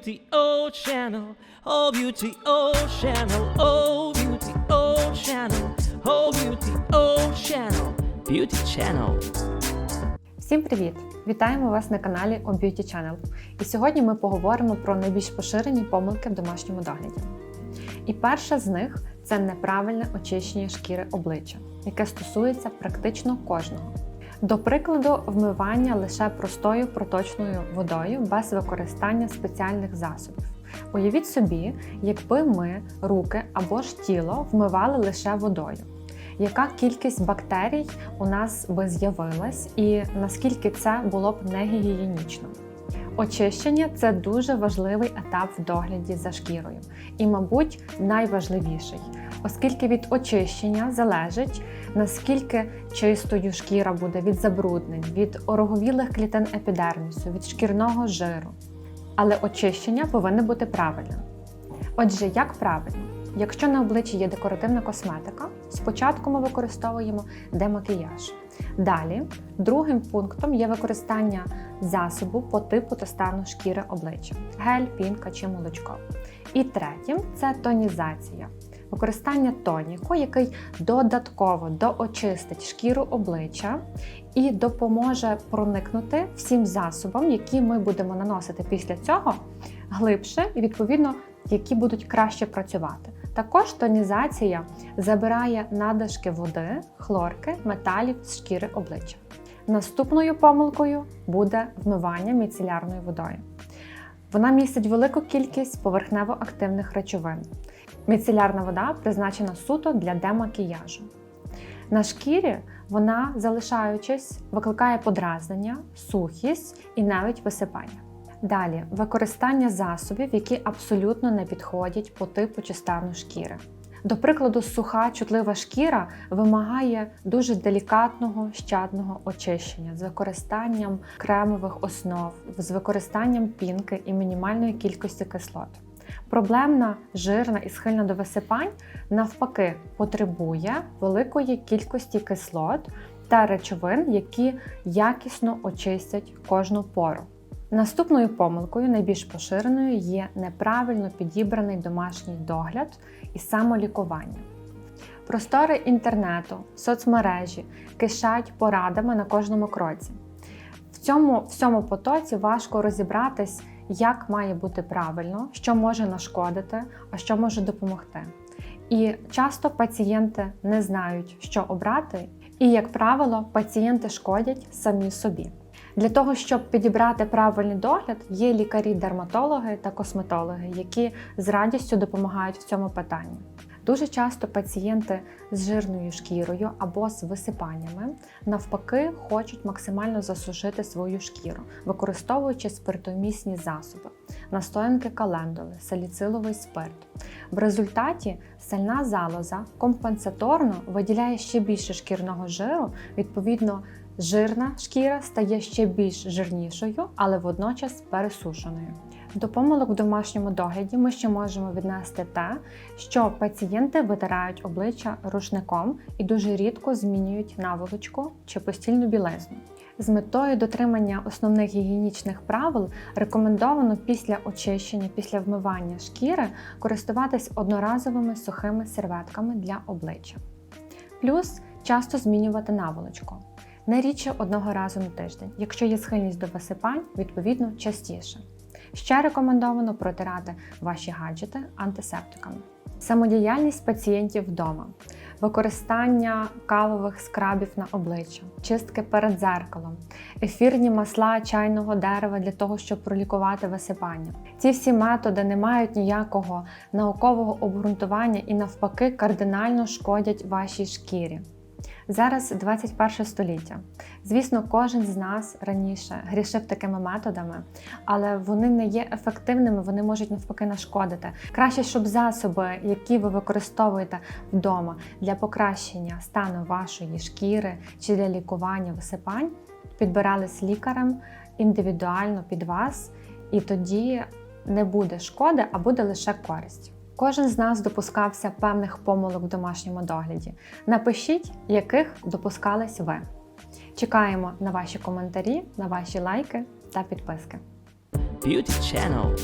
beauty, oh channel, oh beauty, oh channel, oh beauty, oh channel, oh beauty, oh channel, beauty channel. Всім привіт! Вітаємо вас на каналі O Beauty Channel. І сьогодні ми поговоримо про найбільш поширені помилки в домашньому догляді. І перша з них це неправильне очищення шкіри обличчя, яке стосується практично кожного. До прикладу, вмивання лише простою проточною водою без використання спеціальних засобів. Уявіть собі, якби ми руки або ж тіло вмивали лише водою. Яка кількість бактерій у нас би з'явилась, і наскільки це було б негігієнічно? Очищення це дуже важливий етап в догляді за шкірою, і, мабуть, найважливіший, оскільки від очищення залежить наскільки чистою шкіра буде від забруднень, від ороговілих клітин епідермісу, від шкірного жиру. Але очищення повинно бути правильним. Отже, як правильно? Якщо на обличчі є декоративна косметика, спочатку ми використовуємо демакіяж. Далі, другим пунктом є використання засобу по типу та стану шкіри обличчя гель, пінка чи молочко. І третім це тонізація. Використання тоніку, який додатково доочистить шкіру обличчя і допоможе проникнути всім засобам, які ми будемо наносити після цього глибше і відповідно які будуть краще працювати. Також тонізація забирає надлишки води, хлорки, металів з шкіри обличчя. Наступною помилкою буде вмивання міцелярною водою. Вона містить велику кількість поверхнево-активних речовин. Міцелярна вода призначена суто для демакіяжу. На шкірі вона, залишаючись, викликає подразнення, сухість і навіть висипання. Далі використання засобів, які абсолютно не підходять по типу чи стану шкіри. До прикладу, суха чутлива шкіра вимагає дуже делікатного щадного очищення з використанням кремових основ, з використанням пінки і мінімальної кількості кислот. Проблемна, жирна і схильна до висипань навпаки потребує великої кількості кислот та речовин, які якісно очистять кожну пору. Наступною помилкою, найбільш поширеною, є неправильно підібраний домашній догляд і самолікування. Простори інтернету, соцмережі кишать порадами на кожному кроці. В цьому всьому потоці важко розібратись, як має бути правильно, що може нашкодити, а що може допомогти. І часто пацієнти не знають, що обрати, і, як правило, пацієнти шкодять самі собі. Для того, щоб підібрати правильний догляд, є лікарі-дерматологи та косметологи, які з радістю допомагають в цьому питанні. Дуже часто пацієнти з жирною шкірою або з висипаннями навпаки хочуть максимально засушити свою шкіру, використовуючи спиртомісні засоби, настоянки календули, саліциловий спирт. В результаті сальна залоза компенсаторно виділяє ще більше шкірного жиру, відповідно. Жирна шкіра стає ще більш жирнішою, але водночас пересушеною. До помилок в домашньому догляді ми ще можемо віднести те, що пацієнти витирають обличчя рушником і дуже рідко змінюють наволочку чи постільну білизну. З метою дотримання основних гігієнічних правил рекомендовано після очищення, після вмивання шкіри користуватись одноразовими сухими серветками для обличчя. Плюс часто змінювати наволочку не рідше одного разу на тиждень. Якщо є схильність до висипань, відповідно частіше. Ще рекомендовано протирати ваші гаджети антисептиками. Самодіяльність пацієнтів вдома, використання кавових скрабів на обличчя, чистки перед дзеркалом, ефірні масла чайного дерева для того, щоб пролікувати висипання. Ці всі методи не мають ніякого наукового обґрунтування і навпаки кардинально шкодять вашій шкірі. Зараз 21 століття. Звісно, кожен з нас раніше грішив такими методами, але вони не є ефективними, вони можуть навпаки нашкодити. Краще, щоб засоби, які ви використовуєте вдома для покращення стану вашої шкіри чи для лікування висипань, підбирались лікарем індивідуально під вас, і тоді не буде шкоди, а буде лише користь. Кожен з нас допускався певних помилок в домашньому догляді. Напишіть, яких допускались ви. Чекаємо на ваші коментарі, на ваші лайки та підписки. Beauty channel.